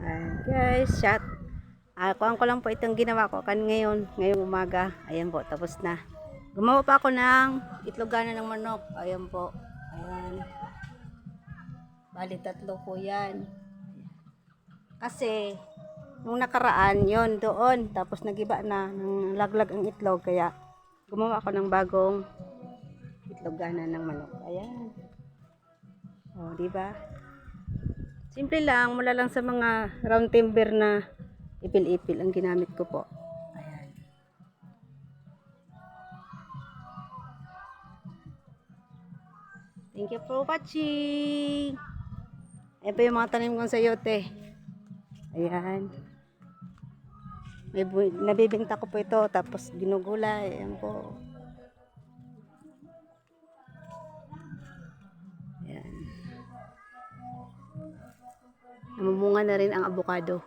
Ayan, guys, shot. Ah, kuhaan ko lang po itong ginawa ko kan ngayon, ngayong umaga. Ayan po, tapos na. Gumawa pa ako ng itloganan ng manok. Ayan po. Ayan. Bali, tatlo po yan. Kasi, nung nakaraan, yon doon. Tapos nagiba na, ng laglag ang itlog. Kaya, gumawa ako ng bagong itloganan ng manok. Ayan. O, di ba? Simple lang, mula lang sa mga round timber na ipil-ipil ang ginamit ko po. Ayan. Thank you for watching. Ayan po yung mga tanim kong sayote. Ayan. May nabibinta ko po ito, tapos ginugulay. Ayan po. Namumunga na rin ang abukado.